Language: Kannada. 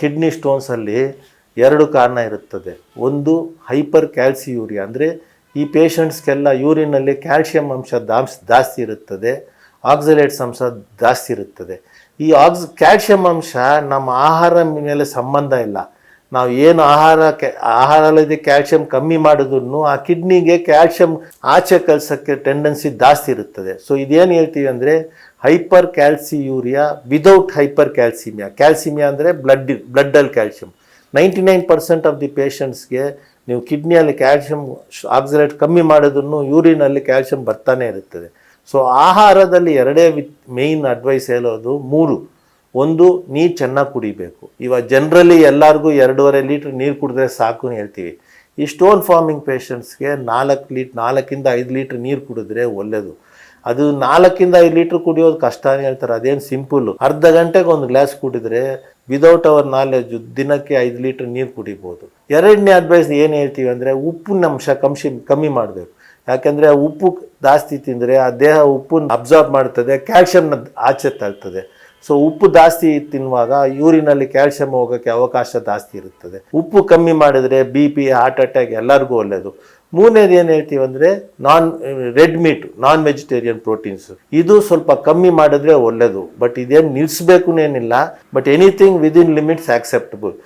ಕಿಡ್ನಿ ಸ್ಟೋನ್ಸಲ್ಲಿ ಎರಡು ಕಾರಣ ಇರುತ್ತದೆ. ಒಂದು ಹೈಪರ್ ಕ್ಯಾಲ್ಸಿಯೂರಿಯಾ ಅಂದರೆ ಈ ಪೇಷಂಟ್ಸ್ಗೆಲ್ಲ ಯೂರಿನಲ್ಲಿ ಕ್ಯಾಲ್ಶಿಯಂ ಅಂಶ ದಾಂಶ ಜಾಸ್ತಿ ಇರುತ್ತದೆ ಆಕ್ಸಲೇಟ್ಸ್ ಅಂಶ ಜಾಸ್ತಿ ಇರುತ್ತದೆ. ಈ ಆಕ್ಸ್ ಕ್ಯಾಲ್ಶಿಯಂ ಅಂಶ ನಮ್ಮ ಆಹಾರ ಮೇಲೆ ಸಂಬಂಧ ಇಲ್ಲ. ನಾವು ಏನು ಆಹಾರ ಆಹಾರದಲ್ಲಿ ಕ್ಯಾಲ್ಶಿಯಂ ಕಮ್ಮಿ ಮಾಡಿದ್ರು ಆ ಕಿಡ್ನಿಗೆ ಕ್ಯಾಲ್ಶಿಯಂ ಆಚೆ ಕಲ್ಸೋಕ್ಕೆ ಟೆಂಡೆನ್ಸಿ ಜಾಸ್ತಿ ಇರುತ್ತದೆ. ಸೊ ಇದೇನು ಹೇಳ್ತೀವಿ ಅಂದರೆ hypercalciuria without hypercalcemia calcemia ಅಂದರೆ blood ಬ್ಲಡ್ಡಲ್ಲಿ calcium ninety nine percent of the ಪೇಷಂಟ್ಸ್ಗೆ ನೀವು ಕಿಡ್ನಿಯಲ್ಲಿ ಕ್ಯಾಲ್ಶಿಯಂ ಆಕ್ಸಲೇಟ್ ಕಮ್ಮಿ ಮಾಡಿದ್ರು ಯೂರಿನಲ್ಲಿ ಕ್ಯಾಲ್ಶಿಯಂ ಬರ್ತಾನೆ ಇರುತ್ತದೆ. ಸೊ ಆಹಾರದಲ್ಲಿ ಎರಡೇ ವಿತ್ ಮೇಯ್ನ್ ಅಡ್ವೈಸ್ ಹೇಳೋದು ಮೂರು. ಒಂದು ನೀರು ಚೆನ್ನಾಗಿ ಕುಡಿಬೇಕು. ಇವಾಗ ಜನರಲಿ ಎಲ್ಲರಿಗೂ ಎರಡೂವರೆ ಲೀಟ್ರ್ ನೀರು ಕುಡಿದ್ರೆ ಸಾಕು ಹೇಳ್ತೀವಿ. ಈ ಸ್ಟೋನ್ ಫಾರ್ಮಿಂಗ್ ಪೇಷಂಟ್ಸ್ಗೆ ನಾಲ್ಕು ಲೀಟ್, ನಾಲ್ಕಿಂದ ಐದು ಲೀಟ್ರ್ ನೀರು ಕುಡಿದ್ರೆ ಒಳ್ಳೆಯದು ಅದು ನಾಲ್ಕಿಂದ ಐದು ಲೀಟ್ರ್ ಕುಡಿಯೋದು ಕಷ್ಟ ಹೇಳ್ತಾರೆ. ಅದೇನು ಸಿಂಪಲ್ಲು. ಅರ್ಧ ಗಂಟೆಗೆ ಒಂದು ಗ್ಲಾಸ್ ಕುಡಿದ್ರೆ ವಿದೌಟ್ ಅವರ್ ನಾಲೆಜು ದಿನಕ್ಕೆ ಐದು ಲೀಟ್ರ್ ನೀರು ಕುಡಿಬೋದು. ಎರಡನೇ ಅಡ್ವೈಸ್ ಏನು ಹೇಳ್ತೀವಿ ಅಂದರೆ ಉಪ್ಪಿನ ಅಂಶ ಕಂಶಿ ಕಮ್ಮಿ ಮಾಡಬೇಕು. ಯಾಕೆಂದರೆ ಉಪ್ಪು ಜಾಸ್ತಿ ತಿಂದರೆ ಆ ದೇಹ ಉಪ್ಪನ್ನು ಅಬ್ಸಾರ್ಬ್ ಮಾಡ್ತದೆ ಕ್ಯಾಲ್ಶಿಯಮ್ನ ಆಚೆ ತಳ್ತದೆ. ಸೊ ಉಪ್ಪು ಜಾಸ್ತಿ ತಿನ್ನುವಾಗ ಯೂರಿನಲ್ಲಿ ಕ್ಯಾಲ್ಸಿಯಂ ಹೋಗೋಕ್ಕೆ ಅವಕಾಶ ಜಾಸ್ತಿ ಇರುತ್ತದೆ. ಉಪ್ಪು ಕಮ್ಮಿ ಮಾಡಿದರೆ ಬಿ ಪಿ ಹಾರ್ಟ್ ಅಟ್ಯಾಕ್ ಎಲ್ಲರಿಗೂ ಒಳ್ಳೆಯದು ಮೂರನೇದು ಏನು ಹೇಳ್ತೀವಿ ಅಂದರೆ non red meat non vegetarian proteins ಇದು ಸ್ವಲ್ಪ ಕಮ್ಮಿ ಮಾಡಿದ್ರೆ ಒಳ್ಳೆಯದು ಬಟ್ ಇದೇನು ನಿಲ್ಲಿಸ್ಬೇಕು ಏನಿಲ್ಲ but anything within limits acceptable